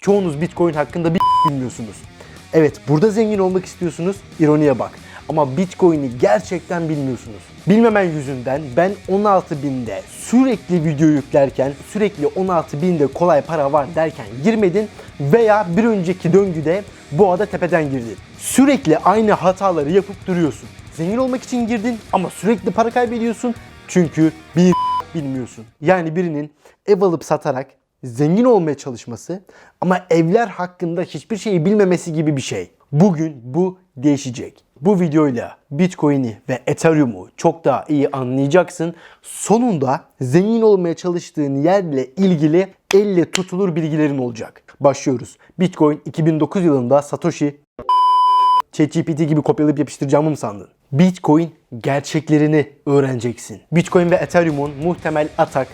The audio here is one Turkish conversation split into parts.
Çoğunuz Bitcoin hakkında bir bilmiyorsunuz. Evet burada zengin olmak istiyorsunuz. İroniye bak. Ama Bitcoin'i gerçekten bilmiyorsunuz. Bilmemen yüzünden ben 16 binde sürekli video yüklerken sürekli 16 binde kolay para var derken girmedin veya bir önceki döngüde boğada tepeden girdin. Sürekli aynı hataları yapıp duruyorsun. Zengin olmak için girdin ama sürekli para kaybediyorsun çünkü bir bilmiyorsun. Yani birinin ev alıp satarak zengin olmaya çalışması ama evler hakkında hiçbir şeyi bilmemesi gibi bir şey. Bugün bu değişecek. Bu videoyla Bitcoin'i ve Ethereum'u çok daha iyi anlayacaksın. Sonunda zengin olmaya çalıştığın yerle ilgili elle tutulur bilgilerin olacak. Başlıyoruz. Bitcoin 2009 yılında Satoshi ChatGPT gibi kopyalayıp yapıştıracağımı mı sandın? Bitcoin gerçeklerini öğreneceksin. Bitcoin ve Ethereum'un muhtemel atak,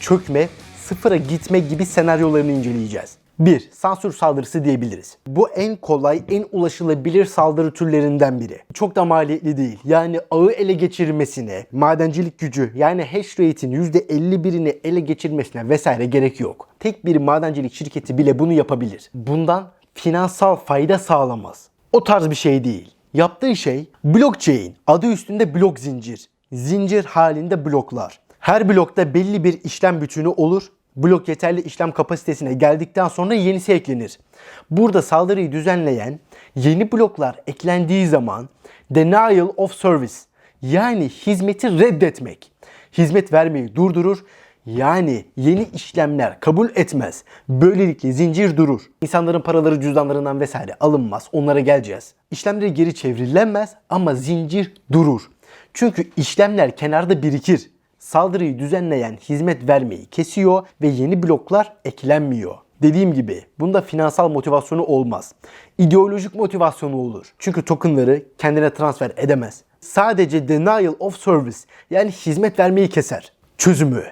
çökme, sıfıra gitme gibi senaryolarını inceleyeceğiz. 1. Sansür saldırısı diyebiliriz. Bu en kolay, en ulaşılabilir saldırı türlerinden biri. Çok da maliyetli değil. Yani ağı ele geçirmesine, madencilik gücü yani hash rate'in %51'ini ele geçirmesine vesaire gerek yok. Tek bir madencilik şirketi bile bunu yapabilir. Bundan finansal fayda sağlamaz. O tarz bir şey değil. Yaptığı şey blockchain. Adı üstünde blok zincir. Zincir halinde bloklar. Her blokta belli bir işlem bütünü olur. Blok yeterli işlem kapasitesine geldikten sonra yenisi eklenir. Burada saldırıyı düzenleyen yeni bloklar eklendiği zaman denial of service yani hizmeti reddetmek. Hizmet vermeyi durdurur yani yeni işlemler kabul etmez. Böylelikle zincir durur. İnsanların paraları cüzdanlarından vesaire alınmaz. Onlara geleceğiz. İşlemleri geri çevrilemez ama zincir durur. Çünkü işlemler kenarda birikir. Saldırıyı düzenleyen hizmet vermeyi kesiyor ve yeni bloklar eklenmiyor. Dediğim gibi bunda finansal motivasyonu olmaz. İdeolojik motivasyonu olur. Çünkü tokenları kendine transfer edemez. Sadece denial of service yani hizmet vermeyi keser. Çözümü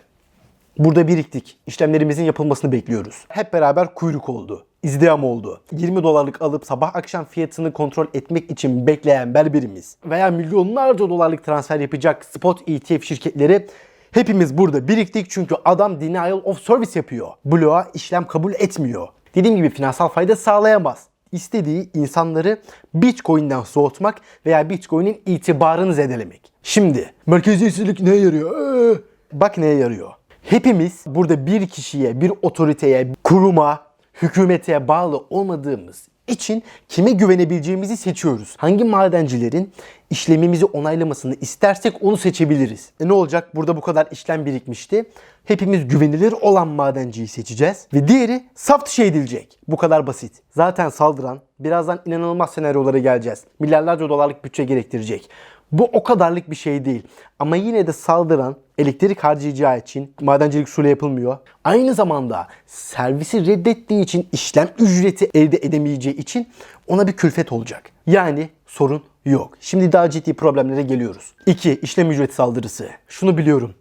Burada biriktik. İşlemlerimizin yapılmasını bekliyoruz. Hep beraber kuyruk oldu. İzdiham oldu. 20 dolarlık alıp sabah akşam fiyatını kontrol etmek için bekleyen berberimiz veya milyonlarca dolarlık transfer yapacak spot ETF şirketleri hepimiz burada biriktik çünkü adam denial of service yapıyor. Bloğa işlem kabul etmiyor. Dediğim gibi finansal fayda sağlayamaz. İstediği insanları Bitcoin'den soğutmak veya Bitcoin'in itibarını zedelemek. Şimdi merkeziyetçilik neye yarıyor? Ee, bak neye yarıyor. Hepimiz burada bir kişiye, bir otoriteye, kuruma, hükümete bağlı olmadığımız için kime güvenebileceğimizi seçiyoruz. Hangi madencilerin işlemimizi onaylamasını istersek onu seçebiliriz. E ne olacak? Burada bu kadar işlem birikmişti. Hepimiz güvenilir olan madenciyi seçeceğiz ve diğeri saf dışı edilecek. Bu kadar basit. Zaten saldıran birazdan inanılmaz senaryolara geleceğiz. Milyarlarca dolarlık bütçe gerektirecek. Bu o kadarlık bir şey değil. Ama yine de saldıran elektrik harcayacağı için madencilik suyla yapılmıyor. Aynı zamanda servisi reddettiği için işlem ücreti elde edemeyeceği için ona bir külfet olacak. Yani sorun yok. Şimdi daha ciddi problemlere geliyoruz. 2. işlem ücreti saldırısı. Şunu biliyorum.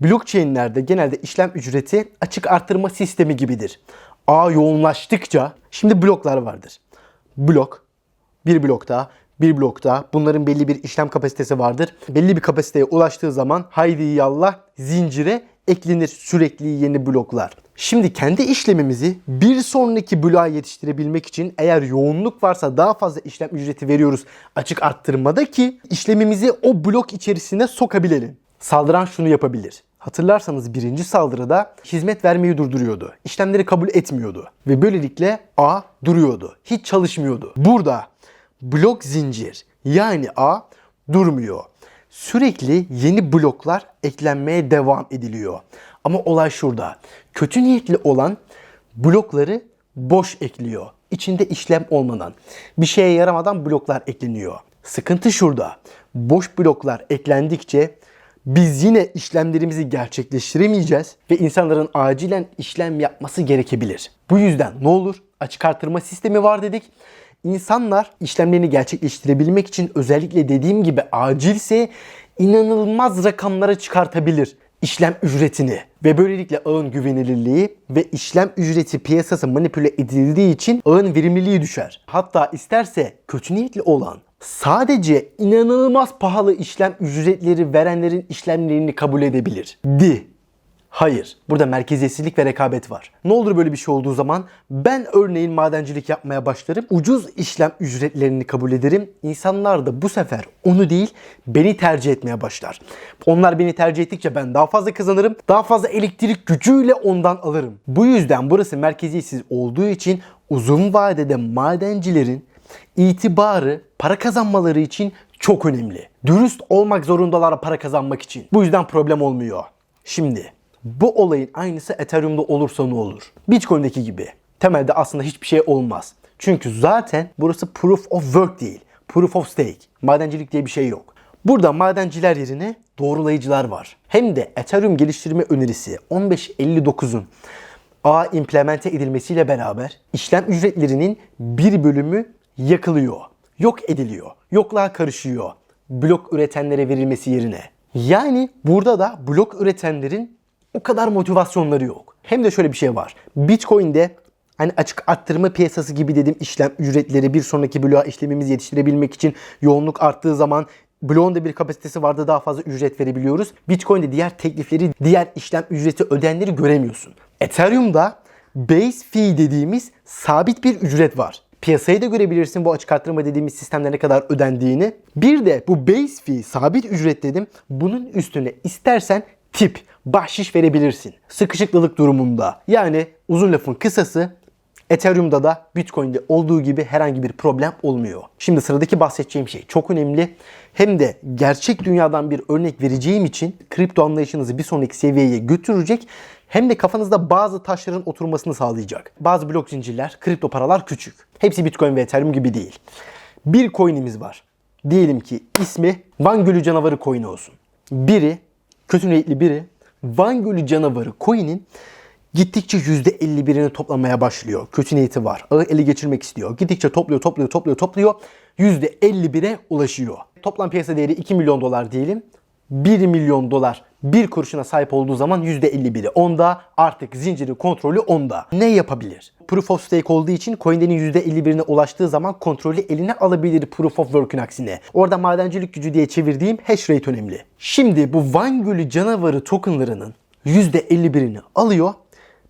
Blockchain'lerde genelde işlem ücreti açık artırma sistemi gibidir. Ağ yoğunlaştıkça şimdi bloklar vardır. Blok, bir blokta, bir blokta bunların belli bir işlem kapasitesi vardır. Belli bir kapasiteye ulaştığı zaman haydi yallah zincire eklenir sürekli yeni bloklar. Şimdi kendi işlemimizi bir sonraki bloğa yetiştirebilmek için eğer yoğunluk varsa daha fazla işlem ücreti veriyoruz açık arttırmada ki işlemimizi o blok içerisine sokabilelim. Saldıran şunu yapabilir. Hatırlarsanız birinci saldırıda hizmet vermeyi durduruyordu. İşlemleri kabul etmiyordu. Ve böylelikle A duruyordu. Hiç çalışmıyordu. Burada blok zincir yani A durmuyor. Sürekli yeni bloklar eklenmeye devam ediliyor. Ama olay şurada. Kötü niyetli olan blokları boş ekliyor. İçinde işlem olmadan. Bir şeye yaramadan bloklar ekleniyor. Sıkıntı şurada. Boş bloklar eklendikçe biz yine işlemlerimizi gerçekleştiremeyeceğiz ve insanların acilen işlem yapması gerekebilir. Bu yüzden ne olur? Açık artırma sistemi var dedik. İnsanlar işlemlerini gerçekleştirebilmek için özellikle dediğim gibi acilse inanılmaz rakamlara çıkartabilir işlem ücretini ve böylelikle ağın güvenilirliği ve işlem ücreti piyasası manipüle edildiği için ağın verimliliği düşer. Hatta isterse kötü niyetli olan sadece inanılmaz pahalı işlem ücretleri verenlerin işlemlerini kabul edebilir. Di. Hayır. Burada merkeziyetsizlik ve rekabet var. Ne olur böyle bir şey olduğu zaman ben örneğin madencilik yapmaya başlarım. Ucuz işlem ücretlerini kabul ederim. İnsanlar da bu sefer onu değil beni tercih etmeye başlar. Onlar beni tercih ettikçe ben daha fazla kazanırım. Daha fazla elektrik gücüyle ondan alırım. Bu yüzden burası merkeziyetsiz olduğu için uzun vadede madencilerin itibarı para kazanmaları için çok önemli. Dürüst olmak zorundalar para kazanmak için. Bu yüzden problem olmuyor. Şimdi bu olayın aynısı Ethereum'da olursa ne olur? Bitcoin'deki gibi. Temelde aslında hiçbir şey olmaz. Çünkü zaten burası proof of work değil. Proof of stake. Madencilik diye bir şey yok. Burada madenciler yerine doğrulayıcılar var. Hem de Ethereum geliştirme önerisi 1559'un A implemente edilmesiyle beraber işlem ücretlerinin bir bölümü yakılıyor. Yok ediliyor. Yokluğa karışıyor. Blok üretenlere verilmesi yerine. Yani burada da blok üretenlerin o kadar motivasyonları yok. Hem de şöyle bir şey var. Bitcoin'de hani açık arttırma piyasası gibi dedim işlem ücretleri bir sonraki bloğa işlemimizi yetiştirebilmek için yoğunluk arttığı zaman bloğun da bir kapasitesi vardı daha fazla ücret verebiliyoruz. Bitcoin'de diğer teklifleri, diğer işlem ücreti ödenleri göremiyorsun. Ethereum'da base fee dediğimiz sabit bir ücret var. Piyasayı da görebilirsin bu açık arttırma dediğimiz sistemde ne kadar ödendiğini. Bir de bu base fee sabit ücret dedim. Bunun üstüne istersen tip, bahşiş verebilirsin. Sıkışıklılık durumunda. Yani uzun lafın kısası Ethereum'da da Bitcoin'de olduğu gibi herhangi bir problem olmuyor. Şimdi sıradaki bahsedeceğim şey çok önemli. Hem de gerçek dünyadan bir örnek vereceğim için kripto anlayışınızı bir sonraki seviyeye götürecek hem de kafanızda bazı taşların oturmasını sağlayacak. Bazı blok zincirler, kripto paralar küçük. Hepsi Bitcoin ve Ethereum gibi değil. Bir coin'imiz var. Diyelim ki ismi Van Gölü Canavarı coin'i olsun. Biri, kötü niyetli biri Van Gölü Canavarı coin'in gittikçe %51'ini toplamaya başlıyor. Kötü niyeti var. Ağı ele geçirmek istiyor. Gittikçe topluyor, topluyor, topluyor, topluyor. %51'e ulaşıyor. Toplam piyasa değeri 2 milyon dolar diyelim. 1 milyon dolar bir kuruşuna sahip olduğu zaman %51'i onda artık zinciri kontrolü onda. Ne yapabilir? Proof of stake olduğu için coinlerin %51'ine ulaştığı zaman kontrolü eline alabilir proof of work'ün aksine. Orada madencilik gücü diye çevirdiğim hash rate önemli. Şimdi bu Van Gölü canavarı tokenlarının %51'ini alıyor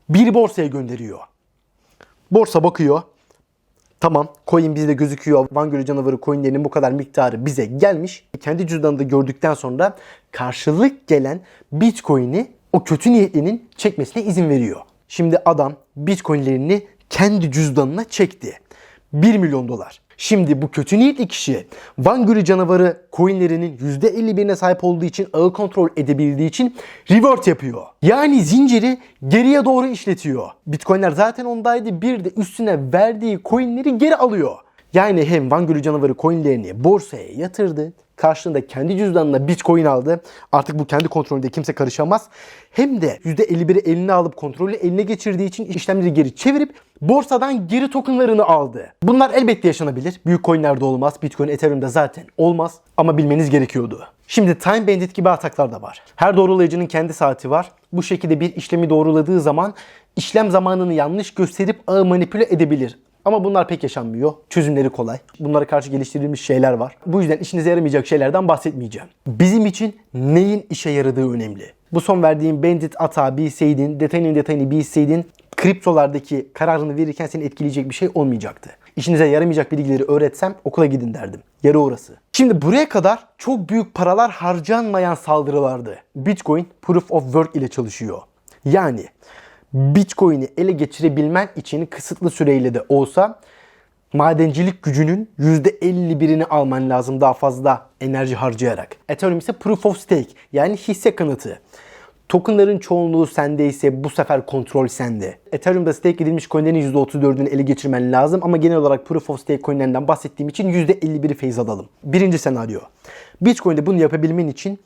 bir borsaya gönderiyor. Borsa bakıyor. Tamam coin bizde gözüküyor. Van Gölü canavarı coinlerinin bu kadar miktarı bize gelmiş. Kendi cüzdanında gördükten sonra karşılık gelen bitcoin'i o kötü niyetlinin çekmesine izin veriyor. Şimdi adam bitcoinlerini kendi cüzdanına çekti. 1 milyon dolar. Şimdi bu kötü niyetli kişi Van Gölü canavarı coinlerinin %51'ine sahip olduğu için ağı kontrol edebildiği için revert yapıyor. Yani zinciri geriye doğru işletiyor. Bitcoinler zaten ondaydı bir de üstüne verdiği coinleri geri alıyor. Yani hem Van Gölü canavarı coinlerini borsaya yatırdı. Karşılığında kendi cüzdanına bitcoin aldı. Artık bu kendi kontrolünde kimse karışamaz. Hem de %51'i eline alıp kontrolü eline geçirdiği için işlemleri geri çevirip borsadan geri tokenlarını aldı. Bunlar elbette yaşanabilir. Büyük coinlerde olmaz. Bitcoin, Ethereum'da zaten olmaz. Ama bilmeniz gerekiyordu. Şimdi Time Bandit gibi ataklar da var. Her doğrulayıcının kendi saati var. Bu şekilde bir işlemi doğruladığı zaman işlem zamanını yanlış gösterip ağı manipüle edebilir. Ama bunlar pek yaşanmıyor. Çözümleri kolay. Bunlara karşı geliştirilmiş şeyler var. Bu yüzden işinize yaramayacak şeylerden bahsetmeyeceğim. Bizim için neyin işe yaradığı önemli. Bu son verdiğim Bandit atağı bilseydin, detayını detayını bilseydin kriptolardaki kararını verirken seni etkileyecek bir şey olmayacaktı. İşinize yaramayacak bilgileri öğretsem okula gidin derdim. Yarı orası. Şimdi buraya kadar çok büyük paralar harcanmayan saldırılardı. Bitcoin Proof of Work ile çalışıyor. Yani Bitcoin'i ele geçirebilmen için kısıtlı süreyle de olsa madencilik gücünün %51'ini alman lazım daha fazla enerji harcayarak. Ethereum ise Proof of Stake yani hisse kanıtı. Tokenların çoğunluğu sende ise bu sefer kontrol sende. Ethereum'da stake edilmiş coinlerin %34'ünü ele geçirmen lazım ama genel olarak Proof of Stake coinlerinden bahsettiğim için %51'i feyz alalım. Birinci senaryo. Bitcoin'de bunu yapabilmen için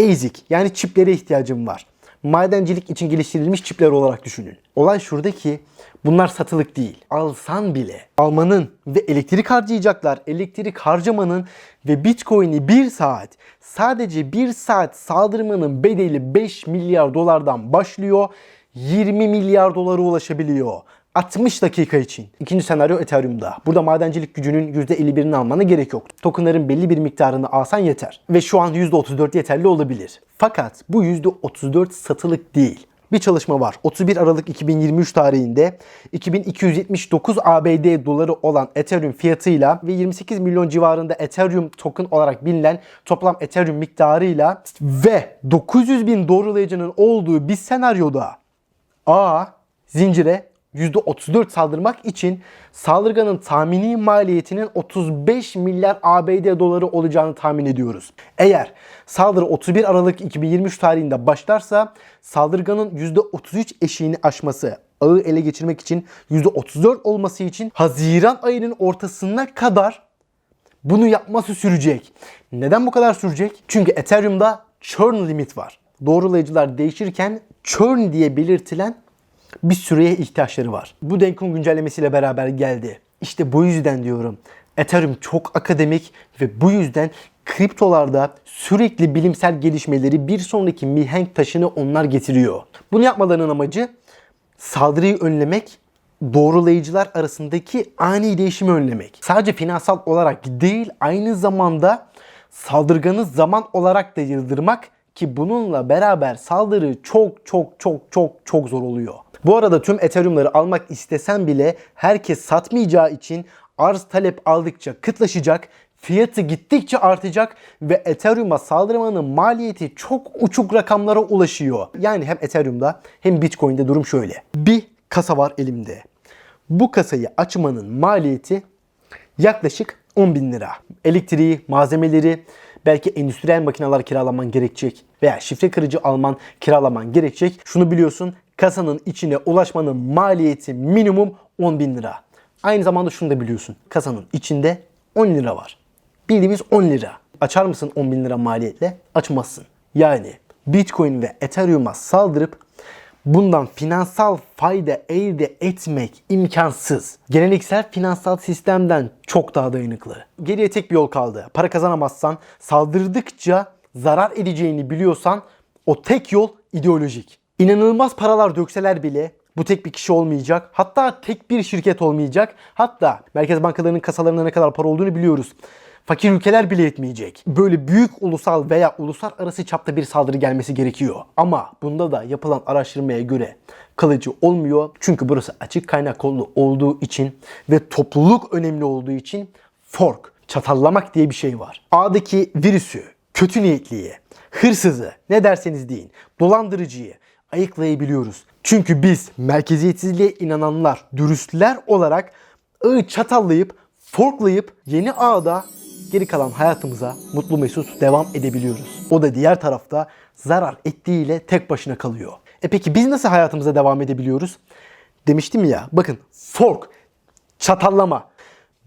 ASIC yani çiplere ihtiyacım var madencilik için geliştirilmiş çipler olarak düşünün. Olay şurada ki bunlar satılık değil. Alsan bile almanın ve elektrik harcayacaklar. Elektrik harcamanın ve Bitcoin'i 1 saat sadece 1 saat saldırmanın bedeli 5 milyar dolardan başlıyor. 20 milyar dolara ulaşabiliyor. 60 dakika için. İkinci senaryo Ethereum'da. Burada madencilik gücünün %51'ini almana gerek yok. Tokenların belli bir miktarını alsan yeter. Ve şu an %34 yeterli olabilir. Fakat bu %34 satılık değil. bir çalışma var. 31 Aralık 2023 tarihinde 2279 ABD doları olan Ethereum fiyatıyla ve 28 milyon civarında Ethereum token olarak bilinen toplam Ethereum miktarıyla ve 900 bin doğrulayıcının olduğu bir senaryoda A zincire %34 saldırmak için saldırganın tahmini maliyetinin 35 milyar ABD doları olacağını tahmin ediyoruz. Eğer saldırı 31 Aralık 2023 tarihinde başlarsa saldırganın %33 eşiğini aşması, ağı ele geçirmek için %34 olması için Haziran ayının ortasına kadar bunu yapması sürecek. Neden bu kadar sürecek? Çünkü Ethereum'da churn limit var. Doğrulayıcılar değişirken churn diye belirtilen bir süreye ihtiyaçları var. Bu Denkun güncellemesiyle beraber geldi. İşte bu yüzden diyorum. Ethereum çok akademik ve bu yüzden kriptolarda sürekli bilimsel gelişmeleri bir sonraki mihenk taşını onlar getiriyor. Bunu yapmalarının amacı saldırıyı önlemek, doğrulayıcılar arasındaki ani değişimi önlemek. Sadece finansal olarak değil aynı zamanda saldırganı zaman olarak da yıldırmak ki bununla beraber saldırı çok çok çok çok çok zor oluyor. Bu arada tüm Ethereum'ları almak istesen bile herkes satmayacağı için arz talep aldıkça kıtlaşacak, fiyatı gittikçe artacak ve Ethereum'a saldırmanın maliyeti çok uçuk rakamlara ulaşıyor. Yani hem Ethereum'da hem Bitcoin'de durum şöyle. Bir kasa var elimde. Bu kasayı açmanın maliyeti yaklaşık 10 bin lira. Elektriği, malzemeleri, belki endüstriyel makineler kiralaman gerekecek veya şifre kırıcı alman, kiralaman gerekecek. Şunu biliyorsun kasanın içine ulaşmanın maliyeti minimum 10 bin lira. Aynı zamanda şunu da biliyorsun. Kasanın içinde 10 lira var. Bildiğimiz 10 lira. Açar mısın 10 bin lira maliyetle? Açmazsın. Yani Bitcoin ve Ethereum'a saldırıp bundan finansal fayda elde etmek imkansız. Geleneksel finansal sistemden çok daha dayanıklı. Geriye tek bir yol kaldı. Para kazanamazsan, saldırdıkça zarar edeceğini biliyorsan o tek yol ideolojik. İnanılmaz paralar dökseler bile bu tek bir kişi olmayacak. Hatta tek bir şirket olmayacak. Hatta merkez bankalarının kasalarında ne kadar para olduğunu biliyoruz. Fakir ülkeler bile etmeyecek. Böyle büyük ulusal veya uluslararası çapta bir saldırı gelmesi gerekiyor. Ama bunda da yapılan araştırmaya göre kalıcı olmuyor. Çünkü burası açık kaynak konu olduğu için ve topluluk önemli olduğu için fork, çatallamak diye bir şey var. A'daki virüsü, kötü niyetliyi, hırsızı, ne derseniz deyin, dolandırıcıyı ayıklayabiliyoruz. Çünkü biz merkeziyetsizliğe inananlar, dürüstler olarak ağı çatallayıp, forklayıp yeni ağda geri kalan hayatımıza mutlu mesut devam edebiliyoruz. O da diğer tarafta zarar ettiğiyle tek başına kalıyor. E peki biz nasıl hayatımıza devam edebiliyoruz? Demiştim ya bakın fork, çatallama,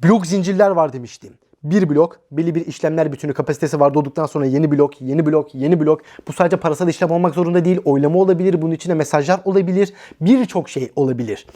blok zincirler var demiştim. Bir blok belli bir işlemler bütünü kapasitesi var doğduktan sonra yeni blok, yeni blok, yeni blok. Bu sadece parasal işlem olmak zorunda değil. Oylama olabilir, bunun içinde mesajlar olabilir. Birçok şey olabilir.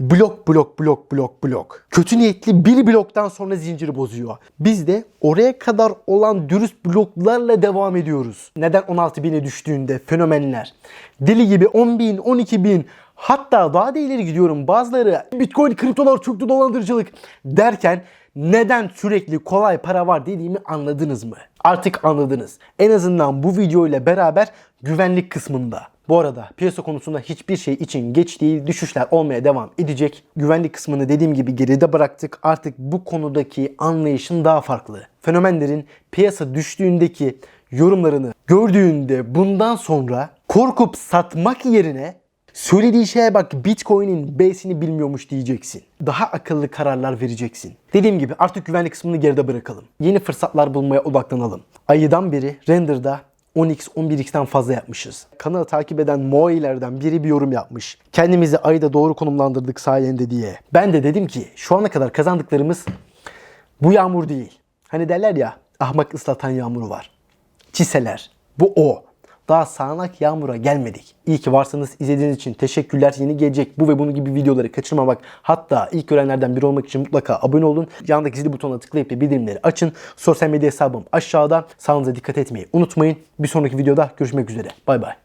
Blok, blok, blok, blok, blok. Kötü niyetli bir bloktan sonra zinciri bozuyor. Biz de oraya kadar olan dürüst bloklarla devam ediyoruz. Neden 16 bine düştüğünde fenomenler. Deli gibi 10 bin, 12 bin, Hatta daha da ileri gidiyorum. Bazıları Bitcoin, kriptolar çöktü dolandırıcılık derken neden sürekli kolay para var dediğimi anladınız mı? Artık anladınız. En azından bu video ile beraber güvenlik kısmında. Bu arada piyasa konusunda hiçbir şey için geç değil, düşüşler olmaya devam edecek. Güvenlik kısmını dediğim gibi geride bıraktık. Artık bu konudaki anlayışın daha farklı. Fenomenlerin piyasa düştüğündeki yorumlarını gördüğünde bundan sonra korkup satmak yerine Söylediği şeye bak Bitcoin'in B'sini bilmiyormuş diyeceksin. Daha akıllı kararlar vereceksin. Dediğim gibi artık güvenlik kısmını geride bırakalım. Yeni fırsatlar bulmaya odaklanalım. Ayıdan beri render'da 10x 11x'ten fazla yapmışız. Kanalı takip eden Moi'lerden biri bir yorum yapmış. Kendimizi ayda doğru konumlandırdık sayende diye. Ben de dedim ki şu ana kadar kazandıklarımız bu yağmur değil. Hani derler ya ahmak ıslatan yağmuru var. Çiseler. Bu o. Daha sağanak yağmura gelmedik. İyi ki varsınız. İzlediğiniz için teşekkürler. Yeni gelecek bu ve bunun gibi videoları kaçırmamak hatta ilk görenlerden biri olmak için mutlaka abone olun. Yanındaki zil butonuna tıklayıp da bildirimleri açın. Sosyal medya hesabım aşağıda. Sağlığınıza dikkat etmeyi unutmayın. Bir sonraki videoda görüşmek üzere. Bay bay.